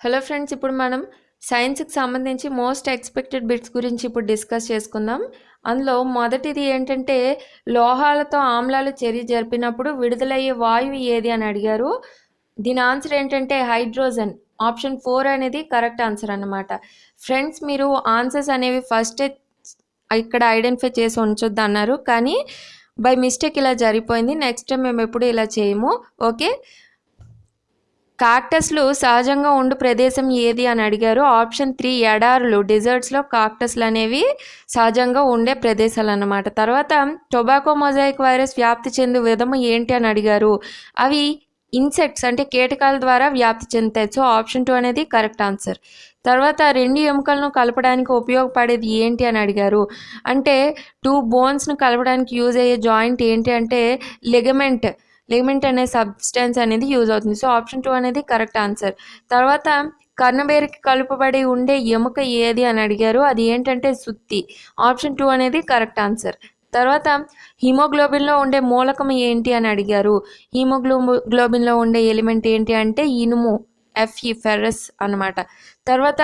Hello friends ఇప్పుడు మనం సైన్స్కి సంబంధించి మోస్ట్ ఎక్స్పెక్టెడ్ బిట్స్ గురించి ఇప్పుడు డిస్కస్ చేసుకుందాం. అందులో మొదటిది ఏంటంటే లోహాలతో ఆమ్లాలు చర్య జరిపినప్పుడు విడుదలయ్యే వాయువు ఏది అని అడిగారు. దీని ఆన్సర్ ఏంటంటే హైడ్రోజన్. ఆప్షన్ ఫోర్ అనేది కరెక్ట్ ఆన్సర్ అనమాట ఫ్రెండ్స్ మీరు ఆన్సర్స్ అనేవి ఫస్ట్ ఇక్కడ ఐడెంటిఫై చేసి ఉంచొద్దు అన్నారు. కానీ బై మిస్టేక్ ఇలా జరిగిపోయింది. నెక్స్ట్ టైం మేము ఎప్పుడు ఇలా చేయము. ఓకే? కాక్టస్లు సహజంగా ఉండు ప్రదేశం ఏది అని అడిగారు. Option three ఎడారులు. డిజర్ట్స్లో కాక్టస్లు అనేవి సహజంగా ఉండే ప్రదేశాలు అన్నమాట తర్వాత టొబాకో మొజాయిక్ వైరస్ వ్యాప్తి చెందు విధము ఏంటి అని అడిగారు. అవి ఇన్సెక్ట్స్ అంటే కీటకాల ద్వారా వ్యాప్తి చెందుతాయి. సో ఆప్షన్ టూ అనేది కరెక్ట్ ఆన్సర్. తర్వాత రెండు ఎముకలను కలపడానికి ఉపయోగపడేది ఏంటి అని అడిగారు. అంటే టూ బోన్స్ను కలపడానికి యూజ్ అయ్యే జాయింట్ ఏంటి అంటే లిగమెంట్. లిగమెంట్ అనే సబ్స్టెన్స్ అనేది యూజ్ అవుతుంది. సో ఆప్షన్ టూ అనేది కరెక్ట్ ఆన్సర్. తర్వాత కర్ణబేరికి కలుపబడి ఉండే ఎముక ఏది అని అడిగారు. అది ఏంటంటే సుత్తి. ఆప్షన్ టూ అనేది కరెక్ట్ ఆన్సర్. తర్వాత హిమోగ్లోబిన్లో ఉండే మూలకం ఏంటి అని అడిగారు. హిమోగ్లో గ్లోబిన్లో ఉండే ఎలిమెంట్ ఏంటి అంటే ఇనుము ఎఫ్ఈ ఫెర్రస్ అన్నమాట. తర్వాత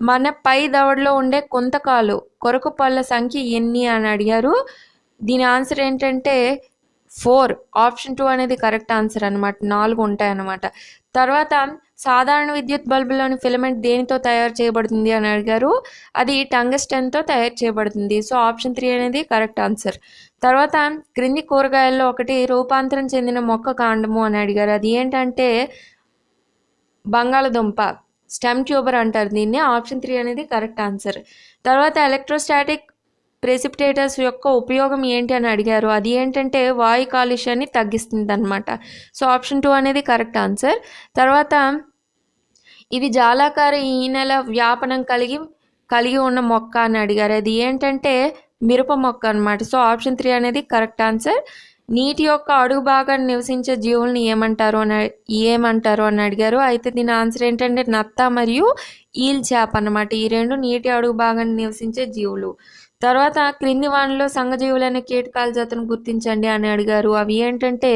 మన పై దవడలో ఉండే కొంతకాలు కొరకు పళ్ళ సంఖ్య ఎన్ని అని అడిగారు. దీని ఆన్సర్ ఏంటంటే ఫోర్ ఆప్షన్ టూ అనేది కరెక్ట్ ఆన్సర్ అనమాట నాలుగు ఉంటాయి అన్నమాట తర్వాత సాధారణ విద్యుత్ బల్బులోని ఫిలమెంట్ దేనితో తయారు చేయబడుతుంది అని అడిగారు. అది టంగస్టన్తో తయారు చేయబడుతుంది. సో ఆప్షన్ త్రీ అనేది కరెక్ట్ ఆన్సర్. తర్వాత క్రింది కూరగాయల్లో ఒకటి రూపాంతరం చెందిన మొక్క కాండము అని అడిగారు. అది ఏంటంటే బంగాళదుంప స్టెమ్ ట్యూబర్ అంటారు దీన్ని. ఆప్షన్ త్రీ అనేది కరెక్ట్ ఆన్సర్. తర్వాత ఎలక్ట్రోస్టాటిక్ ప్రెసిపిటేటర్స్ యొక్క ఉపయోగం ఏంటి అని అడిగారు. అది ఏంటంటే వాయు కాలుష్యాన్ని తగ్గిస్తుంది అనమాట సో ఆప్షన్ టూ అనేది కరెక్ట్ ఆన్సర్. తర్వాత ఇది జాలాకార ఈనెల వ్యాపనం కలిగి కలిగి ఉన్న మొక్క అని అడిగారు. అది ఏంటంటే మిరప మొక్క అనమాట సో ఆప్షన్ త్రీ అనేది కరెక్ట్ ఆన్సర్. నీటి యొక్క అడుగు భాగాన్ని నివసించే జీవుల్ని ఏమంటారు అని ఏమంటారు అని అడిగారు. అయితే దీని ఆన్సర్ ఏంటంటే నత్త మరియు ఈల్ చేప అనమాట ఈ రెండు నీటి అడుగు భాగాన్ని నివసించే జీవులు. తర్వాత క్రింది వానలో సంఘజీవులైన కీటకాల జతను గుర్తించండి అని అడిగారు. అవి ఏంటంటే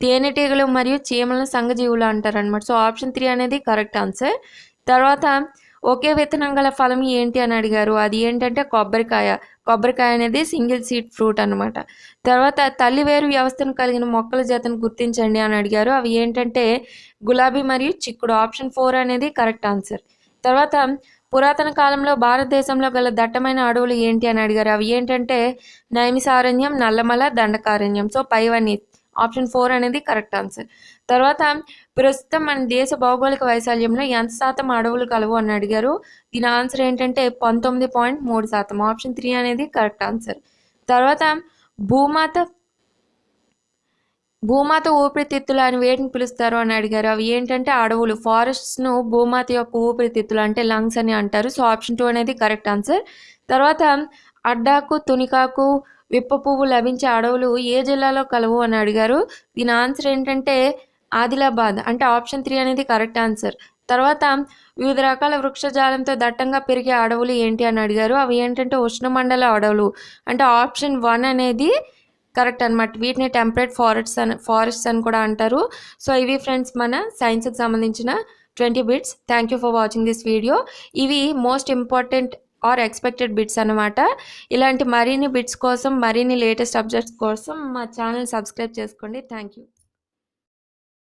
తేనెటీగలు మరియు చీమలను సంఘజీవులు అంటారు అనమాట సో ఆప్షన్ త్రీ అనేది కరెక్ట్ ఆన్సర్. తర్వాత ఒకే విత్తనం గల ఫలం ఏంటి అని అడిగారు. అది ఏంటంటే కొబ్బరికాయ. కొబ్బరికాయ అనేది సింగిల్ సీడ్ ఫ్రూట్ అనమాట తర్వాత తల్లి వేరు వ్యవస్థను కలిగిన మొక్కల జతను గుర్తించండి అని అడిగారు. అవి ఏంటంటే గులాబీ మరియు చిక్కుడు. ఆప్షన్ ఫోర్ అనేది కరెక్ట్ ఆన్సర్. తర్వాత పురాతన కాలంలో భారతదేశంలో గల దట్టమైన అడవులు ఏంటి అని అడిగారు. అవి ఏంటంటే నైమిసారణ్యం నల్లమల దండకారణ్యం. సో పైవన్నీ ఆప్షన్ ఫోర్ అనేది కరెక్ట్ ఆన్సర్. తర్వాత ప్రస్తుతం మన దేశ భౌగోళిక వైశాల్యంలో ఎంత శాతం అడవులు కలవు అని అడిగారు. దీని ఆన్సర్ ఏంటంటే పంతొమ్మిది పాయింట్ మూడు శాతం. ఆప్షన్ త్రీ అనేది కరెక్ట్ ఆన్సర్. తర్వాత భూమాత భూమాత ఊపిరితిత్తులు అని వేటిని పిలుస్తారు అని అడిగారు. అవి ఏంటంటే అడవులు. ఫారెస్ట్స్ను భూమాత యొక్క ఊపిరితిత్తులు అంటే లంగ్స్ అని అంటారు. సో ఆప్షన్ టూ అనేది కరెక్ట్ ఆన్సర్. తర్వాత అడ్డాకు తునికాకు విప్ప పువ్వు లభించే అడవులు ఏ జిల్లాలో కలవు అని అడిగారు. దీని ఆన్సర్ ఏంటంటే ఆదిలాబాద్. అంటే ఆప్షన్ త్రీ అనేది కరెక్ట్ ఆన్సర్. తర్వాత వివిధ రకాల వృక్షజాలంతో దట్టంగా పెరిగే అడవులు ఏంటి అని అడిగారు. అవి ఏంటంటే ఉష్ణమండల అడవులు. అంటే ఆప్షన్ వన్ అనేది కరెక్ట్ అనమాట వీటిని టెంపరేట్ ఫారెస్ట్స్ అని ఫారెస్ట్స్ అని కూడా అంటారు. సో ఇవి ఫ్రెండ్స్ మన సైన్స్కి సంబంధించిన twenty bits thank you for watching this video ఇవి most important are expected bits అనమాట ఇలాంటి మరిన్ని బిట్స్ కోసం మరిన్ని లేటెస్ట్ అబ్జెక్ట్స్ కోసం మా ఛానల్ సబ్స్క్రైబ్ చేసుకోండి. Thank you